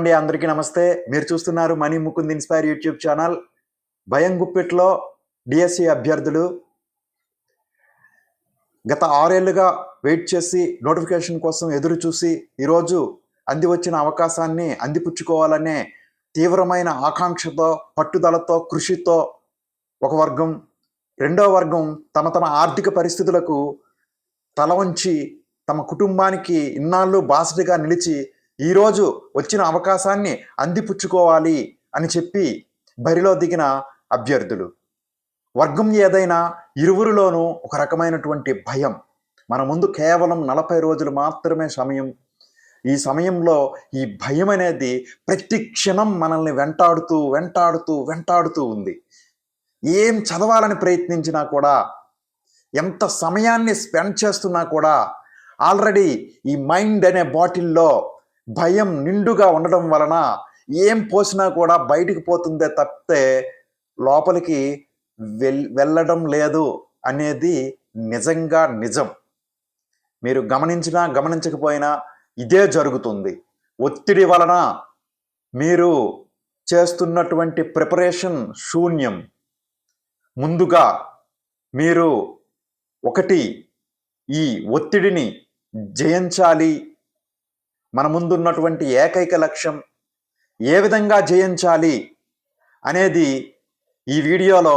అండి అందరికీ నమస్తే. మీరు చూస్తున్నారు Mani Mukund inspire YouTube channel. భయం గుప్పిట్లో డిఎస్సి అభ్యర్థులు. గత ఆరేళ్ళుగా వెయిట్ చేసి నోటిఫికేషన్ కోసం ఎదురు చూసి ఈరోజు అంది వచ్చిన అవకాశాన్ని అందిపుచ్చుకోవాలనే తీవ్రమైన ఆకాంక్షతో పట్టుదలతో కృషితో ఒక వర్గం రెండో వర్గం తమ తమ ఆర్థిక పరిస్థితులకు తల వంచి తమ కుటుంబానికి ఇన్నాళ్ళు బాసటగా నిలిచి ఈరోజు వచ్చిన అవకాశాన్ని అందిపుచ్చుకోవాలి అని చెప్పి బరిలో దిగిన అభ్యర్థులు. వర్గం ఏదైనా ఇరువురిలోనూ ఒక రకమైనటువంటి భయం. మన ముందు కేవలం నలభై రోజులు మాత్రమే సమయం. ఈ సమయంలో ఈ భయం అనేది ప్రతి క్షణం మనల్ని వెంటాడుతూ వెంటాడుతూ వెంటాడుతూ ఉంది. ఏం చదవాలని ప్రయత్నించినా కూడా ఎంత సమయాన్ని స్పెండ్ చేస్తున్నా కూడా ఆల్రెడీ ఈ మైండ్ అనే బాటిల్లో భయం నిండుగా ఉండడం వలన ఏం పోసినా కూడా బయటికి పోతుందే తప్పితే లోపలికి వెల్ వెళ్ళడం లేదు అనేది నిజంగా నిజం. మీరు గమనించినా గమనించకపోయినా ఇదే జరుగుతుంది. ఒత్తిడి వలన మీరు చేస్తున్నటువంటి ప్రిపరేషన్ శూన్యం. ముందుగా మీరు ఒకటి ఈ ఒత్తిడిని జయించాలి మన ముందున్నటువంటి ఏకైక లక్ష్యం ఏ విధంగా జయించాలి అనేది ఈ వీడియోలో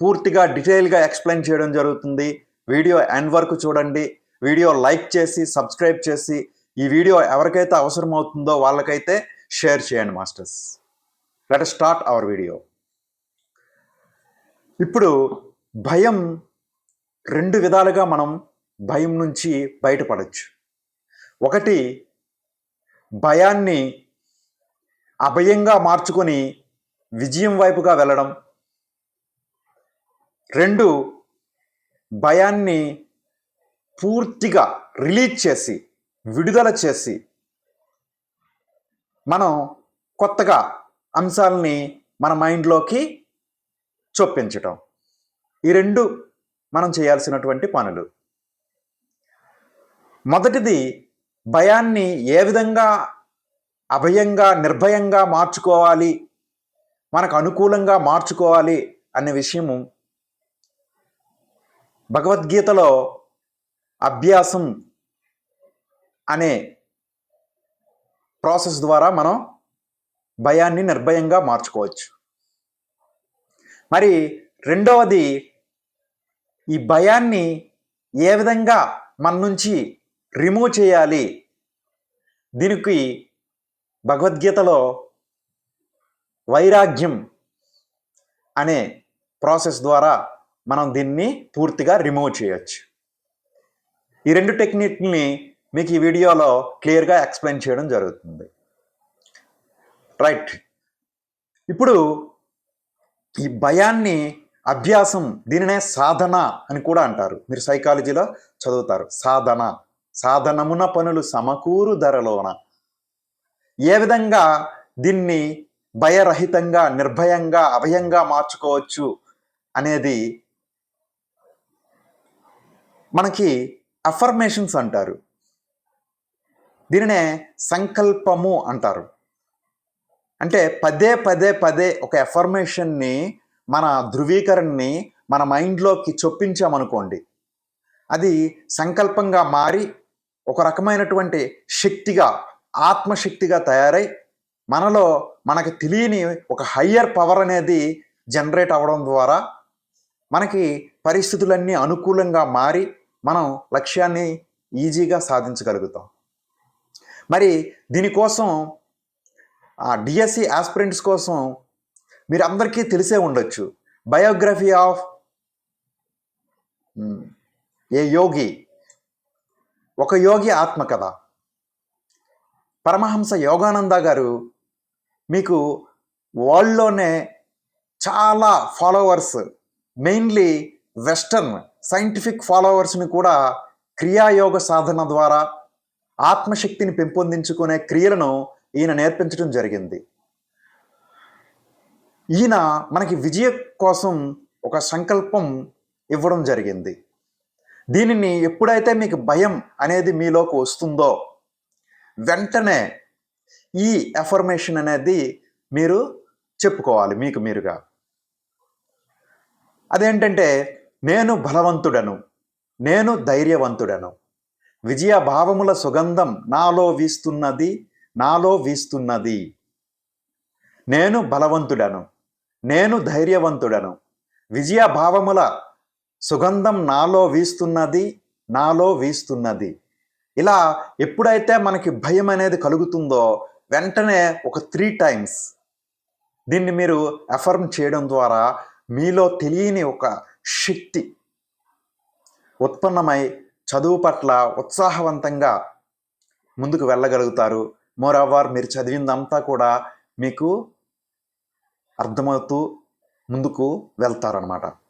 పూర్తిగా డీటెయిల్గా ఎక్స్ప్లెయిన్ చేయడం జరుగుతుంది. వీడియో ఎండ్ వరకు చూడండి. వీడియో లైక్ చేసి సబ్స్క్రైబ్ చేసి ఈ వీడియో ఎవరికైతే అవసరం అవుతుందో వాళ్ళకైతే షేర్ చేయండి masters. Let start our video ఇప్పుడు భయం రెండు విధాలుగా మనం భయం నుంచి బయటపడచ్చు. ఒకటి భయాన్ని అభయంగా మార్చుకొని విజయం వైపుగా వెళ్ళడం. రెండు భయాన్ని పూర్తిగా రిలీజ్ చేసి విడుదల చేసి మనం కొత్తగా అంశాలని మన మైండ్లోకి చొప్పించటం. ఈ రెండు మనం చేయాల్సినటువంటి పనులు. మొదటిది భయాన్ని ఏ విధంగా అభయంగా నిర్భయంగా మార్చుకోవాలి? మనకు అనుకూలంగా మార్చుకోవాలి అనే విషయము భగవద్గీతలో అభ్యాసం అనే ప్రాసెస్ ద్వారా మనం భయాన్ని నిర్భయంగా మార్చుకోవచ్చు. మరి రెండవది ఈ భయాన్ని ఏ విధంగా మన నుంచి రిమూవ్ చేయాలి. దీనికి భగవద్గీతలో వైరాగ్యం అనే ప్రాసెస్ ద్వారా మనం దీన్ని పూర్తిగా రిమూవ్ చేయొచ్చు. ఈ రెండు టెక్నిక్ని మీకు ఈ వీడియోలో క్లియర్గా ఎక్స్ప్లెయిన్ చేయడం జరుగుతుంది. రైట్. ఇప్పుడు ఈ భయాన్ని అభ్యాసం దీనినే సాధన అని కూడా అంటారు. మీరు సైకాలజీలో చదువుతారు. సాధన. సాధనమున పనులు సమకూరు ధరలోన. ఏ విధంగా దీన్ని భయరహితంగా నిర్భయంగా అభయంగా మార్చుకోవచ్చు అనేది మనకి అఫర్మేషన్స్ అంటారు. దీనినే సంకల్పము అంటారు. అంటే పదే పదే పదే ఒక ఎఫర్మేషన్ని మన ధృవీకరణని మన మైండ్లోకి చొప్పించామనుకోండి అది సంకల్పంగా మారి ఒక రకమైనటువంటి శక్తిగా ఆత్మశక్తిగా తయారై మనలో మనకు తెలియని ఒక హయ్యర్ పవర్ అనేది జనరేట్ అవ్వడం ద్వారా మనకి పరిస్థితులన్నీ అనుకూలంగా మారి మనం లక్ష్యాన్ని ఈజీగా సాధించగలుగుతాం. మరి దీనికోసం డిఎస్సి ఆస్పిరెంట్స్ కోసం మీరు అందరికీ తెలిసే ఉండొచ్చు. బయోగ్రఫీ ఆఫ్ ఏ యోగి ఒక యోగి ఆత్మకథ పరమహంస యోగానంద గారు మీకు వరల్డ్లోనే చాలా ఫాలోవర్స్ మెయిన్లీ వెస్టర్న్ సైంటిఫిక్ ఫాలోవర్స్ని కూడా క్రియాయోగ సాధన ద్వారా ఆత్మశక్తిని పెంపొందించుకునే క్రియలను ఈయన నేర్పించడం జరిగింది. ఈయన మనకి విజయం కోసం ఒక సంకల్పం ఇవ్వడం జరిగింది. దీనిని ఎప్పుడైతే మీకు భయం అనేది మీలోకి వస్తుందో వెంటనే ఈ ఎఫర్మేషన్ అనేది మీరు చెప్పుకోవాలి మీకు మీరుగా. అదేంటంటే నేను బలవంతుడను నేను ధైర్యవంతుడను. విజయ భావముల సుగంధం నాలో వీస్తున్నది నాలో వీస్తున్నది. నేను బలవంతుడను నేను ధైర్యవంతుడను. విజయ భావముల సుగంధం నాలో వీస్తున్నది నాలో వీస్తున్నది. ఇలా ఎప్పుడైతే మనకి భయం అనేది కలుగుతుందో వెంటనే ఒక త్రీ టైమ్స్ దీన్ని మీరు అఫర్మ్ చేయడం ద్వారా మీలో తెలియని ఒక శక్తి ఉత్పన్నమై చదువు పట్ల ఉత్సాహవంతంగా ముందుకు వెళ్ళగలుగుతారు. మోరవర్ మీరు చదివిందంతా కూడా మీకు అర్థమవుతూ ముందుకు వెళ్తారనమాట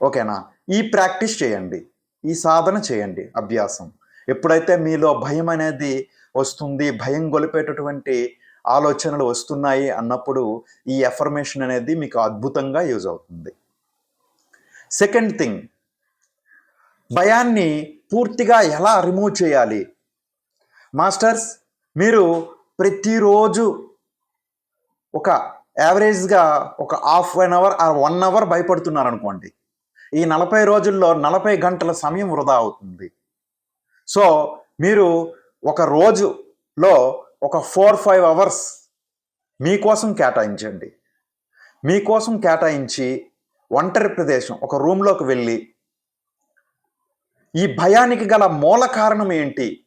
ఓకేనా? ఈ ప్రాక్టీస్ చేయండి. ఈ సాధన చేయండి అభ్యాసం. ఎప్పుడైతే మీలో భయం అనేది వస్తుంది భయం గొలిపేటటువంటి ఆలోచనలు వస్తున్నాయి అన్నప్పుడు ఈ ఎఫర్మేషన్ అనేది మీకు అద్భుతంగా యూజ్ అవుతుంది. సెకండ్ థింగ్ భయాన్ని పూర్తిగా ఎలా రిమూవ్ చేయాలి? మాస్టర్స్ మీరు ప్రతిరోజు ఒక యావరేజ్గా ఒక half an hour or one hour భయపడుతున్నారు అనుకోండి ఈ నలభై రోజుల్లో నలభై గంటల సమయం వృధా అవుతుంది. సో మీరు ఒక రోజులో ఒక ఫోర్ ఫైవ్ అవర్స్ మీకోసం కేటాయించండి. మీకోసం కేటాయించి ఒంటరి ప్రదేశం ఒక రూమ్లోకి వెళ్ళి ఈ భయానికి గల మూల కారణం ఏంటి?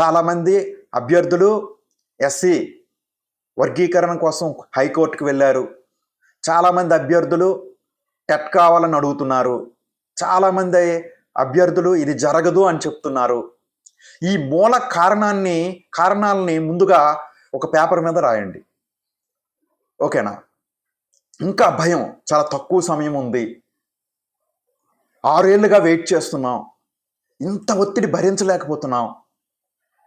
చాలామంది అభ్యర్థులు ఎస్సీ వర్గీకరణ కోసం హైకోర్టుకు వెళ్ళారు. చాలామంది అభ్యర్థులు టెట్ కావాలని అడుగుతున్నారు. చాలామంది అభ్యర్థులు ఇది జరగదు అని చెప్తున్నారు. ఈ మూల కారణాన్ని కారణాలని ముందుగా ఒక పేపర్ మీద రాయండి. ఓకేనా? ఇంకా భయం చాలా తక్కువ సమయం ఉంది. ఆరేళ్ళుగా వెయిట్ చేస్తున్నాం. ఇంత ఒత్తిడి భరించలేకపోతున్నాం.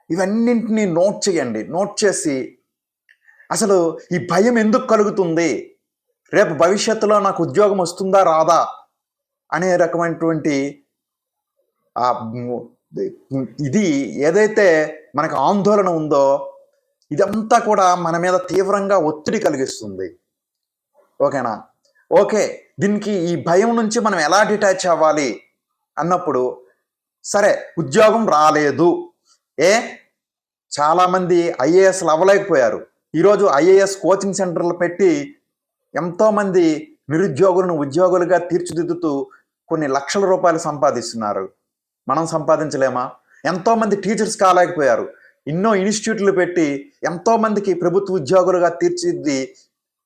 ఇవన్నింటినీ నోట్ చేయండి. నోట్ చేసి అసలు ఈ భయం ఎందుకు కలుగుతుంది? రేపు భవిష్యత్తులో నాకు ఉద్యోగం వస్తుందా రాదా అనే రకమైనటువంటి ఇది ఏదైతే మనకు ఆందోళన ఉందో ఇదంతా కూడా మన మీద తీవ్రంగా ఒత్తిడి కలిగిస్తుంది. ఓకేనా? ఓకే దీనికి ఈ భయం నుంచి మనం ఎలా డిటాచ్ అవ్వాలి అన్నప్పుడు సరే ఉద్యోగం రాలేదు. ఏ? చాలామంది ఐఏఎస్లు అవ్వలేకపోయారు. ఈరోజు ఐఏఎస్ కోచింగ్ సెంటర్లు పెట్టి ఎంతోమంది నిరుద్యోగులను ఉద్యోగులుగా తీర్చిదిద్దుతూ కొన్ని లక్షల రూపాయలు సంపాదిస్తున్నారు. మనం సంపాదించలేమా? ఎంతోమంది టీచర్స్ కాలేకపోయారు. ఎన్నో ఇన్స్టిట్యూట్లు పెట్టి ఎంతోమందికి ప్రభుత్వ ఉద్యోగులుగా తీర్చిదిద్ది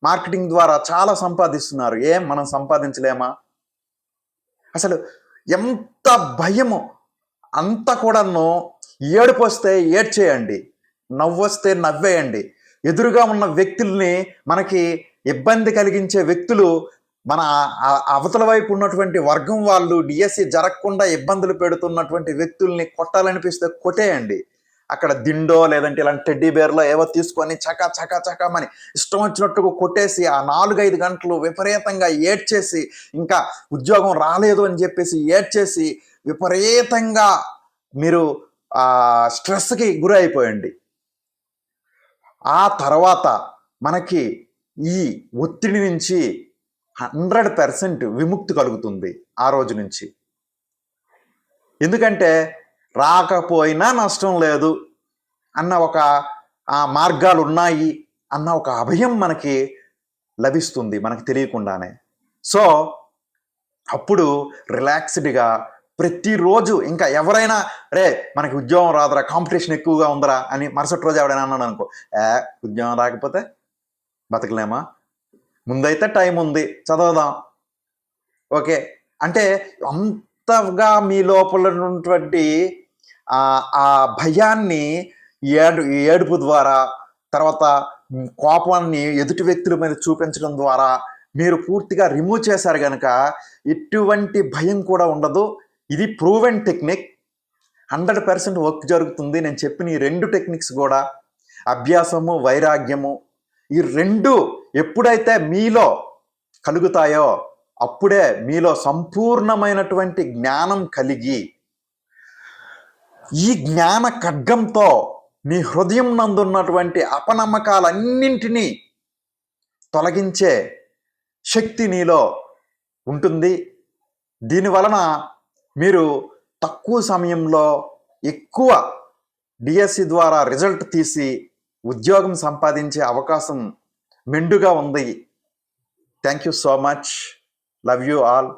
మార్కెటింగ్ ద్వారా చాలా సంపాదిస్తున్నారు. ఏం మనం సంపాదించలేమా? అసలు ఎంత భయము! అంత కూడాను ఏడుపు వస్తే ఏడ్చేయండి. నవ్వొస్తే నవ్వేయండి. ఎదురుగా ఉన్న వ్యక్తుల్ని మనకి ఇబ్బంది కలిగించే వ్యక్తులు మన అవతల వైపు ఉన్నటువంటి వర్గం వాళ్ళు డిఎస్సి జరగకుండా ఇబ్బందులు పెడుతున్నటువంటి వ్యక్తుల్ని కొట్టాలనిపిస్తే కొట్టేయండి. అక్కడ దిండో లేదంటే ఇలాంటి టెడ్డీ బేర్లో ఏవో తీసుకొని చకా చకా చకామని ఇష్టం వచ్చినట్టుగా కొట్టేసి ఆ నాలుగైదు గంటలు విపరీతంగా ఏడ్చేసి ఇంకా ఉద్యోగం రాలేదు అని చెప్పేసి ఏడ్చేసి విపరీతంగా మీరు స్ట్రెస్కి గురి అయిపోయండి ఆ తర్వాత మనకి ఈ ఒత్తిడి నుంచి హండ్రెడ్ పర్సెంట్ విముక్తి కలుగుతుంది ఆ రోజు నుంచి. ఎందుకంటే రాకపోయినా నష్టం లేదు అన్న ఒక ఆ మార్గాలు ఉన్నాయి అన్న ఒక అభయం మనకి లభిస్తుంది మనకి తెలియకుండానే. సో అప్పుడు రిలాక్స్డ్గా ప్రతిరోజు ఇంకా ఎవరైనా రే మనకి ఉద్యోగం రాదురా కాంపిటీషన్ ఎక్కువగా ఉందరా అని మరుసటి రోజు ఎవడైనా అన్నాడు అనుకో ఏ ఉద్యోగం రాకపోతే బతకలేమా? ముందైతే టైం ఉంది చదవదాం. ఓకే అంటే అంతగా మీ లోపల ఉన్నటువంటి ఆ భయాన్ని ఏడు ఏడుపు ద్వారా తర్వాత కోపాన్ని ఎదుటి వ్యక్తుల మీద చూపించడం ద్వారా మీరు పూర్తిగా రిమూవ్ చేశారు కనుక ఎటువంటి భయం కూడా ఉండదు. ఇది proven technique hundred percent work జరుగుతుంది. నేను చెప్పిన ఈ రెండు టెక్నిక్స్ కూడా అభ్యాసము వైరాగ్యము ఈ రెండు ఎప్పుడైతే మీలో కలుగుతాయో అప్పుడే మీలో సంపూర్ణమైనటువంటి జ్ఞానం కలిగి ఈ జ్ఞాన ఖడ్గంతో మీ హృదయం నందున్నటువంటి అపనమ్మకాలన్నింటినీ తొలగించే శక్తి నీలో ఉంటుంది. దీని వలన మీరు తక్కువ సమయంలో ఎక్కువ డిఎస్సి ద్వారా రిజల్ట్ తీసి ఉద్యోగం సంపాదించే అవకాశం మెండుగా ఉంది. Thank you so much love you all